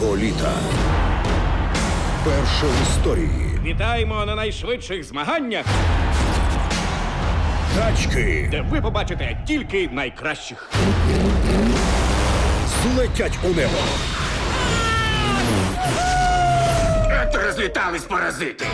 цього літа. Перше в історії. Вітаємо на найшвидших змаганнях, Тачки де ви побачите тільки найкращих. злетять у небо. Розлітались паразити.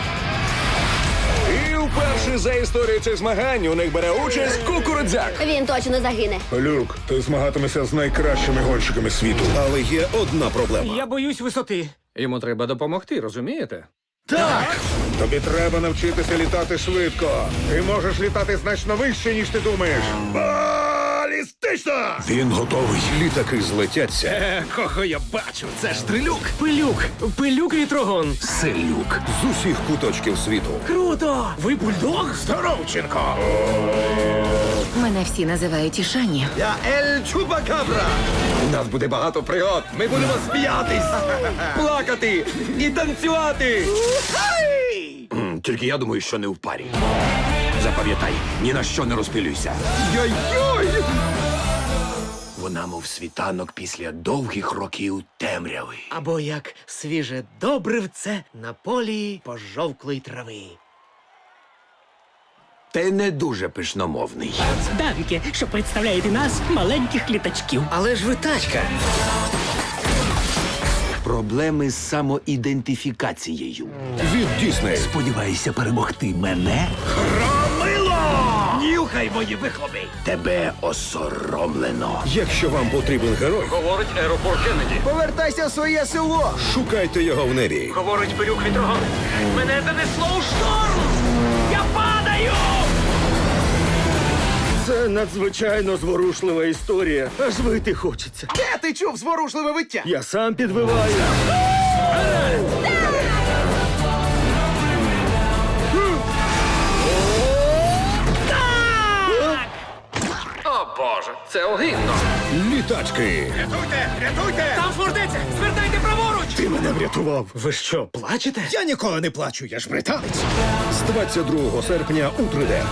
Вперше за історію цих змагань у них бере участь кукурудзяк. Він точно загине. Люк, ти змагатимешся з найкращими гонщиками світу. Але є одна проблема. Я боюсь висоти. Йому треба допомогти, розумієте? Так! Тобі треба навчитися літати швидко. Ти можеш літати значно вище, ніж ти думаєш. Балістично! Він готовий. Літаки злетяться. Е, кого я бачу? Це ж трилюк. Пилюк. Пилюк вітрогон. Селюк з усіх куточків світу. Круто! Ви бульдог? Здоровченко! Мене всі називають Ішані. Я Ель Чупакабра. У нас буде багато пригод. Ми будемо сміятись, плакати і танцювати. Тільки я думаю, що не в парі. Запам'ятай, ні на що не розпилюйся. Йой-йой! Вона, мов світанок після довгих років темряви. Або як свіже добривце на полі пожовклої трави. Ти не дуже пишномовний. Давіки, що представляєте нас, маленьких літачків. Але ж ви тачка. Проблеми з самоідентифікацією. Від Дісней. Сподіваєшся перемогти мене? Громило! Нюхай мої вихлопи! Тебе осоромлено. Якщо вам потрібен герой, Говорить аеропорт Кеннеді. Повертайся в своє село. шукайте його в небі. Говорить пилюк вітрогон. Мене занесло у шторм! Я падаю! Це надзвичайно зворушлива історія. Аж вийти хочеться. Де ти чув зворушливе виття? Я сам підвиваю. Це огидно. Літачки. Рятуйте! Рятуйте! Там фортеця! Звертайте праворуч! Ти мене врятував. Ви що, плачете? Я ніколи не плачу, я ж британець. З 22 серпня у 3D.